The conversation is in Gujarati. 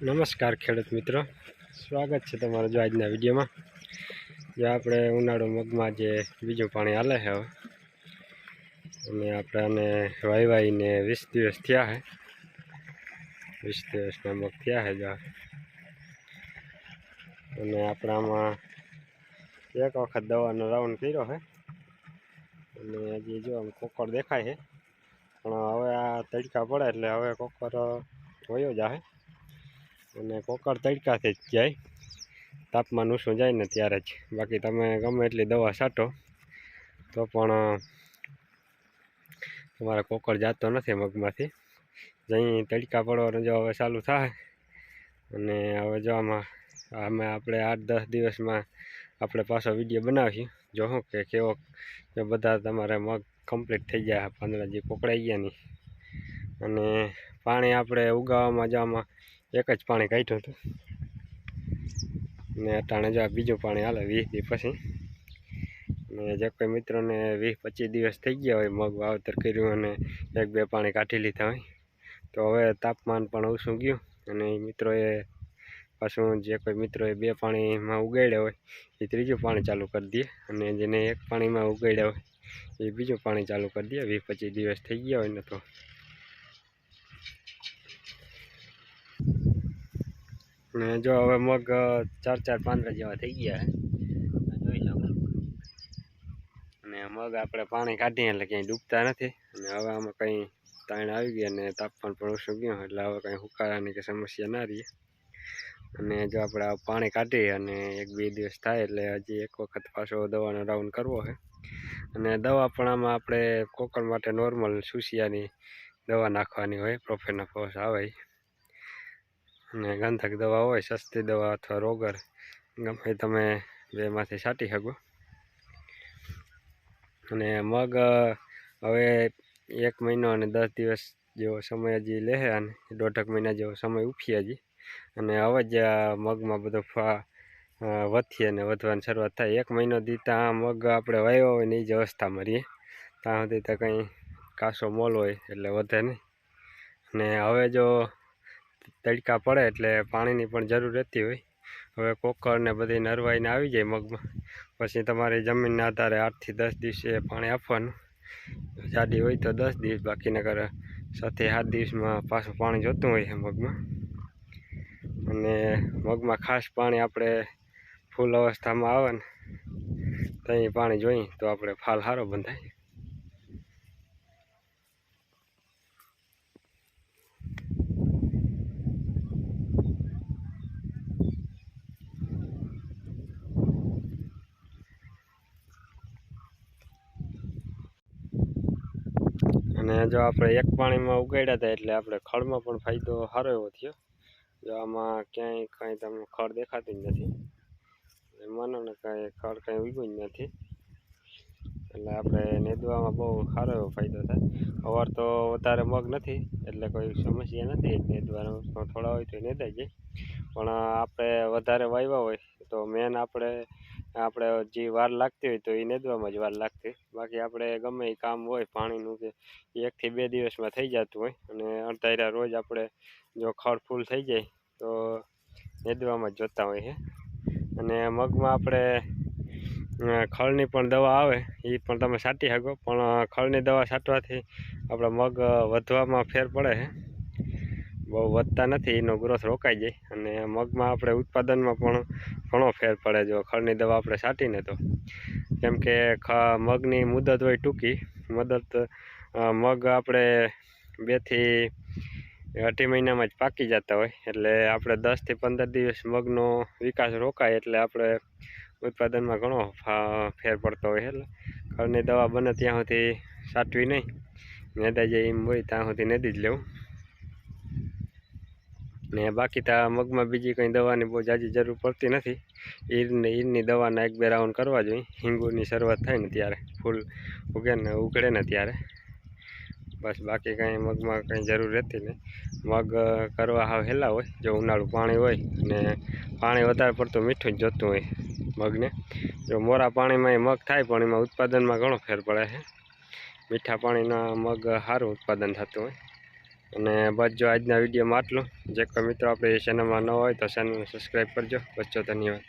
નમસ્કાર ખેડૂત મિત્રો. સ્વાગત છે તમારું જો આજના વિડીયોમાં. જો આપણે ઉનાળુ મગમાં જે બીજું પાણી હાલે છે હવે અને આપણે આને વાઈવાઈને વીસ દિવસ થયા છે. વીસ દિવસના મગ થયા છે જો. અને આપણે આમાં એક વખત દવાનો રાઉન્ડ કર્યો છે. અને હજી જો આમ કોકર દેખાય છે. પણ હવે આ તડકા પડે એટલે હવે કોકર વયો જાય અને કોકર તડકાથી જ જાય. તાપમાન ઊંચું જાય ને ત્યારે જ. બાકી તમે ગમે એટલી દવા છાંટો, તો પણ તમારે કોકર જાતો નથી મગમાંથી. જઈ તડકા પડવાનું જો હવે ચાલુ થાય, અને હવે જો આમાં આપણે આઠ દસ દિવસમાં આપણે પાછો વીડિયો બનાવીશું. જો હું કે કેવો કે બધા તમારે મગ કમ્પ્લીટ થઈ ગયા પાંદડા જે પકડાઈ ગયા નહીં અને પાણી આપણે ઉગાવવામાં જો આમાં એક જ પાણી કાઢ્યું હતું. ને અટાણે જો બીજું પાણી હાલે વીસ દિવસ પછી. ને જે કોઈ મિત્રોને વીસ પચીસ દિવસ થઈ ગયા હોય મગ વાવતર કર્યું અને એક બે પાણી કાઢી લીધા હોય, તો હવે તાપમાન પણ ઓછું ગયું અને મિત્રોએ પાછું જે કોઈ મિત્રોએ બે પાણીમાં ઉગાડ્યા હોય, એ ત્રીજું પાણી ચાલુ કરી દે અને જેને એક પાણીમાં ઉગાડ્યા હોય, એ બીજું પાણી ચાલુ કરી દે વીસ પચીસ દિવસ થઈ ગયા હોય ને તો. ને જો હવે મગ ચાર ચાર પાંદડા જેવા થઈ ગયા જોઈ લો. અને મગ આપણે પાણી કાઢીએ એટલે ક્યાંય ડૂબતા નથી. અને હવે આમાં કંઈ તાણ આવી ગઈ અને તાપમાન પણ ઓછું ગયું એટલે હવે કંઈ હુકારાની કે સમસ્યા ના રહીએ અને જો આપણે પાણી કાઢીએ અને એક બે દિવસ થાય એટલે હજી એક વખત પાછો દવાનો રાઉન્ડ કરવો છે અને દવા પણ આમાં આપણે કોકર માટે નોર્મલ સુસિયાની દવા નાખવાની હોય પ્રોફેના ફોસ આવે. અને ગંધક દવા હોય, સસ્તી દવા અથવા રોગર, ગમે તમે બેમાંથી છાંટી શકો. અને મગ, હવે એક મહિનો અને દસ દિવસ જેવો સમય હજી લે અને દોઢક મહિના જેવો સમય ઉફી હજી. અને હવે જ મગમાં બધો ફા વધીએ અને વધવાની શરૂઆત થાય. એક મહિનો આ મગ આપણે વાવ્યો હોય ને એ જ અવસ્થામાં રહીએ. ત્યાં સુધી તો કંઈ કાસો મોલ હોય એટલે વધે નહીં. અને હવે જો તડકા પડે એટલે પાણીની પણ જરૂર રહેતી હોય. હવે કોકરને બધી નરવાઈને આવી જાય મગમાં. પછી તમારી જમીનના આધારે આઠથી દસ દિવસે પાણી આપવાનું. જાડી હોય તો દસ દિવસ બાકીના કરે સાથે સાત દિવસમાં પાછું પાણી જોતું હોય છે મગમાં. અને મગમાં ખાસ પાણી આપણે ફૂલ અવસ્થામાં આવે ને ત્યાં પાણી જોઈએ તો આપણે ફાલ સારો બંધાય. અને જો આપણે એક પાણીમાં ઉગાડ્યા હતા એટલે આપણે ખળમાં પણ ફાયદો સારો એવો થયો. જો આમાં ક્યાંય કાંઈ તમને ખળ દેખાતી જ નથી. માનો ને કાંઈ ખળ કાંઈ ઉગ્યું જ નથી. એટલે આપણે નેદવામાં બહુ સારો એવો ફાયદો થાય. અવાર તો વધારે મગ નથી, એટલે કોઈ સમસ્યા નથી નેદવાનો. થોડા હોય તો નેદાઈ જાય. પણ આપણે વધારે વાવ્યા હોય તો મેન આપણે આપણે જે વાર લાગતી હોય તો એ નેદવામાં જ વાર લાગતી બાકી આપણે ગમે એ કામ હોય, પાણીનું કે એકથી બે દિવસમાં થઈ જતું હોય અને અડધાર્યા રોજ આપણે જો ખડ ફૂલ થઈ જાય તો નેદવામાં જ જોતા હોય છે. અને મગમાં આપણે ખળની પણ દવા આવે એ પણ તમે છાંટી શકો. પણ ખળની દવા છાંટવાથી આપણા મગ વધવામાં ફેર પડે છે. બહુ વધતા નથી, એનો ગ્રોથ રોકાઈ જાય. અને મગમાં આપણે ઉત્પાદનમાં પણ ઘણો ફેર પડે જો, ખળની દવા આપણે છાંટીને તો. કેમ કે મગની મુદત હોય ટૂંકી મદદ મગ આપણે બેથી અઢી મહિનામાં જ પાકી જતા હોય. એટલે આપણે દસથી પંદર દિવસ મગનો વિકાસ રોકાય એટલે આપણે ઉત્પાદનમાં ઘણો ફેર પડતો હોય. એટલે ખળની દવા બને ત્યાં સુધી છાંટવી નહીં. નેદાઈ જાય એમ હોય, ત્યાં સુધી નેદી જ લેવું. ને બાકી તો મગમાં બીજી કંઈ દવાની બહુ જાજી જરૂર પડતી નથી. ઈરને ઈરની દવાના એક બે રાઉન્ડ કરવા જોઈએ. હિંગુની શરૂઆત થાય ને ત્યારે. ફૂલ ઉગે ને ઉઘડે ને ત્યારે. બસ બાકી કાંઈ મગમાં કંઈ જરૂર રહેતી નહીં. મગ કરવા હાવ હેલા હોય, જો ઉનાળું પાણી હોય ને પાણી વધારે પડતું મીઠું જ જોતું હોય મગને. જો મોરા પાણીમાં એ મગ થાય, પણ એમાં ઉત્પાદનમાં ઘણો ફેર પડે છે. મીઠા પાણીના મગ સારું ઉત્પાદન થતું હોય. અને બસ જો આજના વિડીયોમાં આટલું. જે કોઈ મિત્રો આપણે ચેનલમાં ન હોય તો ચેનલને સબસ્ક્રાઈબ કરજો. બચ્ચો ધન્યવાદ.